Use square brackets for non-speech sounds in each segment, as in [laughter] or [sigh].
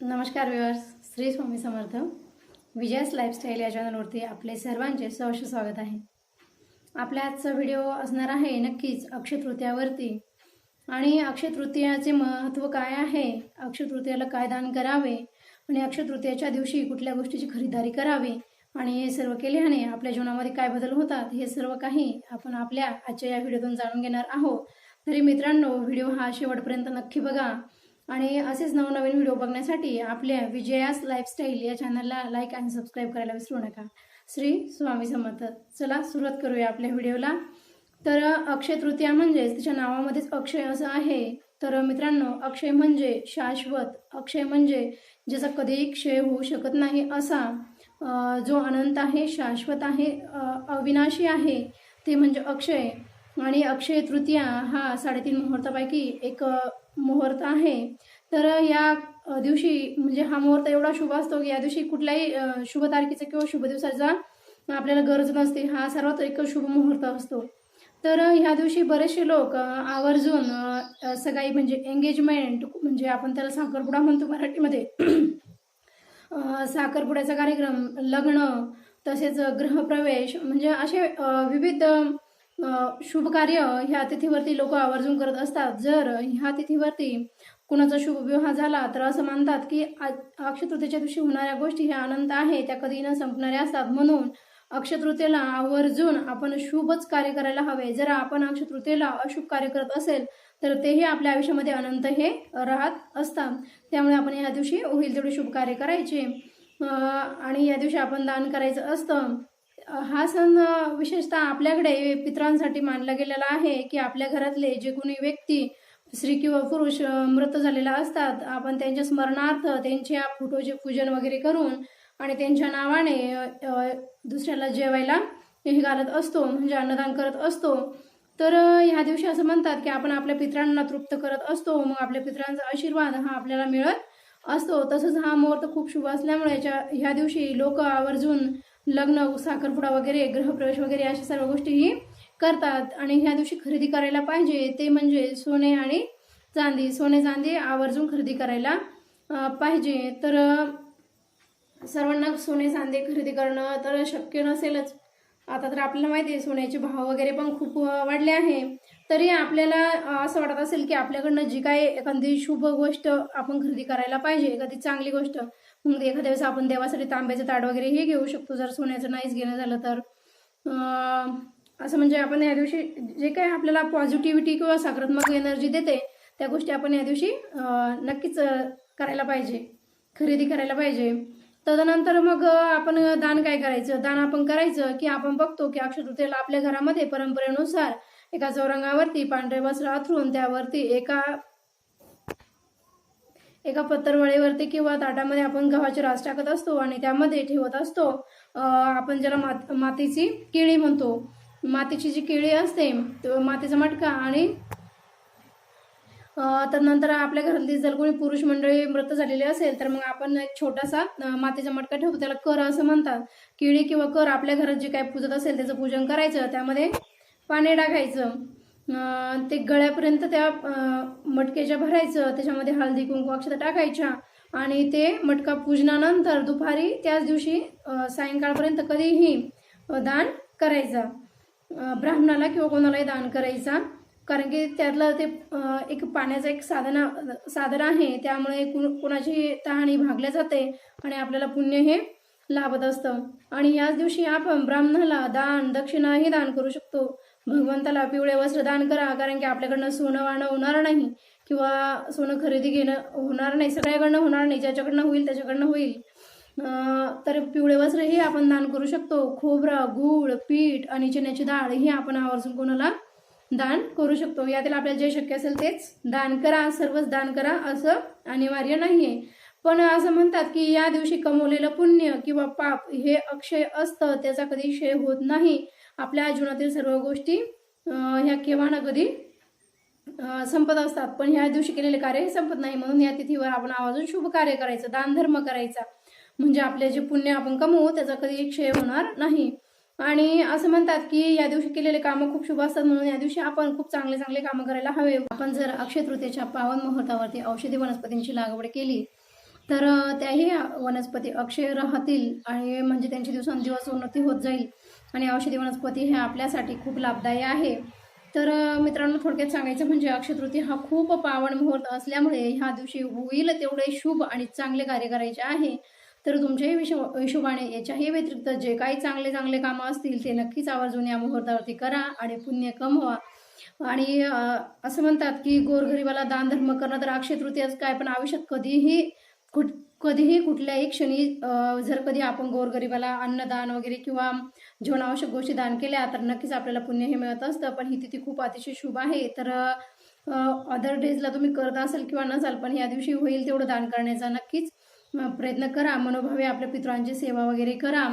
नमस्कार viewers Shri Swami Samarth. Vijay's lifestyle या चॅनलवरती आपले सर्वांचे सहर्ष स्वागत आहे. आपल्या आजचा व्हिडिओ असणार आहे नक्कीच अक्षय तृतीयावरती. आणि अक्षय तृतीयाचे महत्त्व काय आहे? अक्षय तृतीयाला काय दान करावे? आणि अक्षय तृतीयाच्या दिवशी कुठल्या गोष्टीची खरीदारी करावी? आणि हे सर्व केल्याने आपल्या जीवनामध्ये काय बदल होतात? हे सर्व काही आपण आपल्या आजच्या या व्हिडिओतून जाणून घेणार आहोत. तरी मित्रांनो व्हिडिओ हा शेवटपर्यंत नक्की बघा. आणि असेच नवनवीन व्हिडिओ बघण्यासाठी आपल्या विजयास लाईफस्टाईल या चॅनलला लाईक आणि सबस्क्राईब करायला विसरू नका. श्री स्वामी समर्थ. चला सुरुवात करूया आपल्या व्हिडिओला. तर अक्षय तृतीया म्हणजेच तिच्या नावामध्येच अक्षय असं आहे. तर मित्रांनो अक्षय म्हणजे शाश्वत. अक्षय म्हणजे ज्याचा कधीही क्षय होऊ शकत नाही असा जो अनंत आहे शाश्वत आहे अविनाशी आहे ते म्हणजे अक्षय. आणि अक्षय तृतीया हा साडेतीन मुहूर्तापैकी एक मुहूर्त आहे. तर या दिवशी म्हणजे हा मुहूर्त एवढा शुभ असतो की या दिवशी कुठल्याही शुभ तारखेचा किंवा शुभ दिवसाचा आपल्याला गरज नसते. हा सर्वात एक शुभ मुहूर्त असतो. तर ह्या दिवशी बरेचसे लोक आवर्जून सगाई म्हणजे एंगेजमेंट म्हणजे आपण त्याला साखरपुडा म्हणतो मराठीमध्ये. [clears throat] साखरपुड्याचा कार्यक्रम लग्न तसेच ग्रहप्रवेश म्हणजे असे विविध शुभ कार्य ह्या तिथीवरती लोक आवर्जून करत असतात. जर ह्या तिथीवरती कुणाचा शुभ विवाह झाला तर असं मानतात की अक्षतृतीच्या अक्षय तृतीयेच्या दिवशी होणाऱ्या गोष्टी ह्या अनंत आहे त्या कधी न संपणाऱ्या असतात. म्हणून अक्षतृतीला आवर्जून आपण शुभच कार्य करायला हवे. जर आपण अक्षतृतीला अशुभ कार्य करत असेल तर तेही आपल्या आयुष्यामध्ये अनंत हे राहत असतात. त्यामुळे आपण या दिवशी होईल तेवढे शुभ कार्य करायचे. आणि या दिवशी आपण दान करायचं असतं. हा सण विशेषतः आपल्याकडे पितरांसाठी मानला गेलेला आहे की आपल्या घरातले जे कोणी व्यक्ती स्त्री किंवा पुरुष मृत झालेला असतात आपण त्यांच्या स्मरणार्थ त्यांच्या फोटोचे पूजन वगैरे करून आणि त्यांच्या नावाने दुसऱ्याला जेवायला हे घालत असतो म्हणजे अन्नदान करत असतो. तर ह्या दिवशी असं म्हणतात की आपण आपल्या पितरांना तृप्त करत असतो मग आपल्या पितरांचा आशीर्वाद हा आपल्याला मिळत असतो. तसंच हा मुहूर्त खूप शुभ असल्यामुळे याच्या ह्या दिवशी लोक आवर्जून लग्न साखरपुडा वगैरे गृहप्रवेश वगैरे अशा सर्व गोष्टीही करतात. आणि ह्या दिवशी खरेदी करायला पाहिजे ते म्हणजे सोने आणि चांदी. सोने चांदी आवर्जून खरेदी करायला पाहिजे. तर सर्वांना सोने चांदी खरेदी करणं तर शक्य नसेलच. आता तर आपल्याला माहिती आहे सोन्याचे भाव वगैरे पण खूप वाढले आहे. तरी आपल्याला असं वाटत असेल की आपल्याकडनं जी काही एखादी शुभ गोष्ट आपण खरेदी करायला पाहिजे एखादी चांगली गोष्ट एखाद्या वेळेस आपण देवासाठी तांब्याचं ताट वगैरे हे घेऊ शकतो. जर सोन्याचं नाहीच घेणं झालं तर असं म्हणजे आपण या दिवशी जे काही आपल्याला पॉझिटिव्हिटी किंवा सकारात्मक एनर्जी देते त्या गोष्टी आपण या दिवशी नक्कीच करायला पाहिजे. खरेदी करायला पाहिजे. तदनंतर मग आपण दान काय करायचं? दान आपण करायचं की आपण बघतो की अक्षतृतीला आपल्या घरामध्ये परंपरेनुसार एका चौरंगावरती पांढरे वस्त्र अथरून त्यावरती एका एका पत्तरवळीवरती किंवा ताटामध्ये आपण गव्हाची रास टाकत असतो आणि त्यामध्ये ठेवत असतो. आपण ज्याला मात मातीची केळी म्हणतो. मातीची जी केळी असते मातीचा मटका आणि त्यानंतर आपल्या घरातली जर कोणी पुरुष मंडळी मृत झालेली असेल तर मग आपण एक छोटासा मातीचा मटका ठेवतो. त्याला कर असं म्हणतात. केळी किंवा कर आपल्या घरात जे काही पूजत असेल त्याचं पूजन करायचं. त्यामध्ये पाणी टाकायचं. ते गळ्यापर्यंत त्या मटकेच्या मटक्याच्या भरायचं. त्याच्यामध्ये हळदी कुंकू अक्षता टाकायच्या. आणि ते मटका पूजनानंतर दुपारी त्याच दिवशी सायंकाळपर्यंत कधीही दान करायचा. ब्राह्मणाला किंवा कोणालाही दान करायचा. कारण की त्यातलं ते एक पाण्याचं एक साधन साधन आहे. त्यामुळे कुणाची तहाणी भागल्या जाते आणि आपल्याला पुण्य हे लाभत असतं. आणि याच दिवशी आपण ब्राह्मणाला दान दक्षिणाही दान करू शकतो. भगवंताला पिवळे वस्त्र दान करा कारण की आपल्याकडनं सोनं वाणं होणार नाही किंवा सोनं खरेदी घेणं होणार नाही. सगळ्याकडनं होणार नाही ज्याच्याकडनं होईल त्याच्याकडनं होईल. तर पिवळे वस्त्र हे आपण दान करू शकतो. खोबरं गूळ पीठ आणि चण्याची डाळ ही आपण आवर्जून कोणाला दान करू शकतो. यातील आपल्याला जे शक्य असेल तेच दान करा सर्वच दान करा असं अनिवार्य नाही आहे पण असं म्हणतात की या दिवशी कमवलेलं पुण्य किंवा पाप हे अक्षय असतं त्याचा कधी क्षय होत नाही. आपल्या जीवनातील सर्व गोष्टी ह्या केव्हा ना कधी संपत असतात. पण ह्या दिवशी केलेले कार्य हे संपत नाही. म्हणून या तिथीवर आपण आवाजून शुभ कार्य करायचं दानधर्म करायचा. म्हणजे आपले जे पुण्य आपण कमवू त्याचा कधी क्षय होणार नाही. आणि असं म्हणतात की या दिवशी केलेले कामं खूप शुभ असतात. म्हणून या दिवशी आपण खूप चांगले चांगले कामं करायला हवे. आपण जर अक्षय तृतीयेच्या पावन मुहूर्तावरती औषधी वनस्पतींची लागवड केली तर त्याही वनस्पती अक्षय राहतील आणि म्हणजे त्यांची दिवसेंदिवस उन्नती होत जाईल आणि औषधी वनस्पती हे आपल्यासाठी खूप लाभदायी आहे. तर मित्रांनो थोडक्यात सांगायचं म्हणजे अक्षय तृतीया हा खूप पावन मुहूर्त असल्यामुळे ह्या दिवशी होईल तेवढे शुभ आणि चांगले कार्य करायचे आहे. तर तुमच्याही विश हिशोबाने याच्याही व्यतिरिक्त जे काही चांगले चांगले कामं असतील ते नक्कीच आवर्जून या मुहूर्तावरती करा आणि पुण्य कमवा आणि असं म्हणतात की गोरगरिबाला दान धर्म करणं तर अक्षय तृतीयाच काय पण आयुष्यात कधीही कुठ कधीही कुठल्याही क्षणी जर कधी आपण गोरगरिबाला अन्नदान वगैरे किंवा जीवनावश्यक गोष्टी दान केल्या तर नक्कीच आपल्याला पुण्य हे मिळत असतं. पण ही तिथी खूप अतिशय शुभ आहे. तर अदर डेजला तुम्ही करत असाल किंवा नसाल पण या दिवशी होईल तेवढं दान करण्याचा नक्कीच प्रयत्न करा. मनोभावे आपल्या पितरांची सेवा वगैरे करा.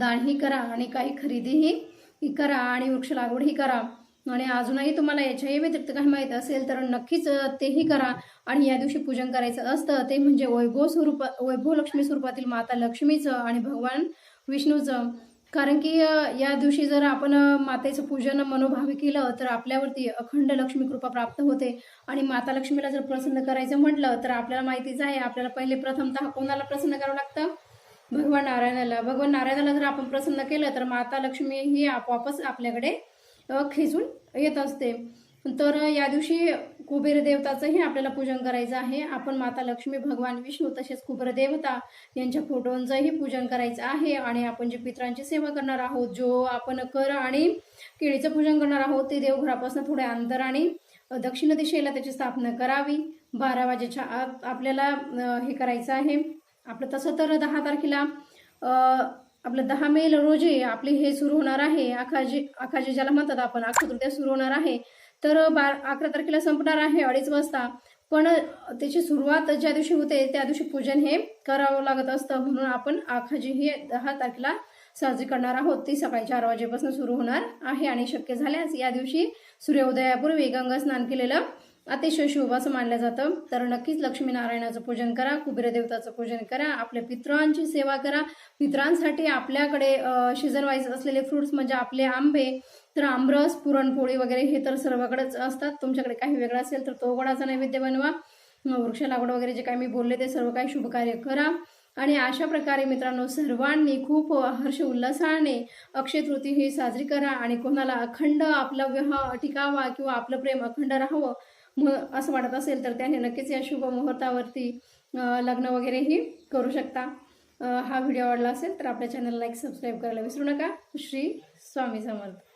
दानही करा आणि काही खरेदीही करा आणि वृक्ष लागवडही करा. आणि अजूनही तुम्हाला याच्याही व्यतिरिक्त काही माहीत असेल तर नक्कीच तेही करा. आणि या दिवशी पूजन करायचं असतं ते म्हणजे वैभव स्वरूप वैभव लक्ष्मी स्वरूपातील माता लक्ष्मीचं आणि भगवान विष्णूचं. कारण की या दिवशी जर आपण मातेचं पूजन मनोभावी केलं तर आपल्यावरती अखंड लक्ष्मी कृपा प्राप्त होते. आणि माता लक्ष्मीला जर प्रसन्न करायचं म्हटलं तर आपल्याला माहितीच आहे आपल्याला पहिले प्रथमतः कोणाला प्रसन्न करावं लागतं? भगवान नारायणाला. भगवान नारायणाला जर आपण प्रसन्न केलं तर माता लक्ष्मी ही आपोआपच आपल्याकडे खेचून येत असते. तर या दिवशी कुबेर देवताचंही आपल्याला पूजन करायचं आहे. आपण माता लक्ष्मी भगवान विष्णू तसेच कुबेर देवता यांच्या फोटोंचंही पूजन करायचं आहे आणि आपण जे पित्रांची सेवा करणार आहोत जो आपण कर आणि केळीचं पूजन करणार आहोत ते देवघरापासून थोड्या अंतराने दक्षिण दिशेला त्याची स्थापना करावी. बारा वाजेच्या आत आपल्याला हे करायचं आहे. आपलं तसं तर दहा तारखेला आपलं दहा मेल रोजी आपली हे सुरू होणार आहे. आखाजी आखाजी ज्याला म्हणतात आपण अक्षतृत्या सुरू होणार आहे. तर बारा अकरा तारखेला संपणार आहे अडीच वाजता. पण त्याची सुरुवात ज्या दिवशी होते त्या दिवशी पूजन हे करावं लागत असतं. म्हणून आपण आखाजी ही दहा तारखेला साजरी करणार आहोत. ती सकाळी चार वाजेपासून सुरू होणार आहे. आणि शक्य झाल्यास या दिवशी सूर्योदयापूर्वी गंगा स्नान केलेलं अतिशय शुभ असं मानलं जातं. तर नक्कीच लक्ष्मीनारायणाचं पूजन करा कुबेरदेवताचं पूजन करा आपल्या पितरांची सेवा करा. पितरांसाठी आपल्याकडे सीझन वाईज असलेले फ्रुट्स म्हणजे आपले आंबे तर आमरस पुरणपोळी वगैरे हे तर सर्वकडेच असतात. तुमच्याकडे काही वेगळं असेल तर तो गोडाचा नैवेद्य बनवा. वृक्ष लागवड वगैरे जे काही मी बोलले ते सर्व काही शुभ कार्य करा. आणि अशा प्रकारे मित्रांनो सर्वांनी खूप हर्ष उल्हासाने अक्षय तृती ही साजरी करा. आणि कोणाला अखंड आपला विवाह टिकावा किंवा आपलं प्रेम अखंड राहावं मग असं वाटत असेल तर त्याने नक्कीच या शुभ मुहूर्तावरती लग्न वगैरेही करू शकता. हा व्हिडिओ आवडला असेल तर आपल्या चॅनलला लाईक सबस्क्राईब करायला विसरू नका. श्री स्वामी समर्थ.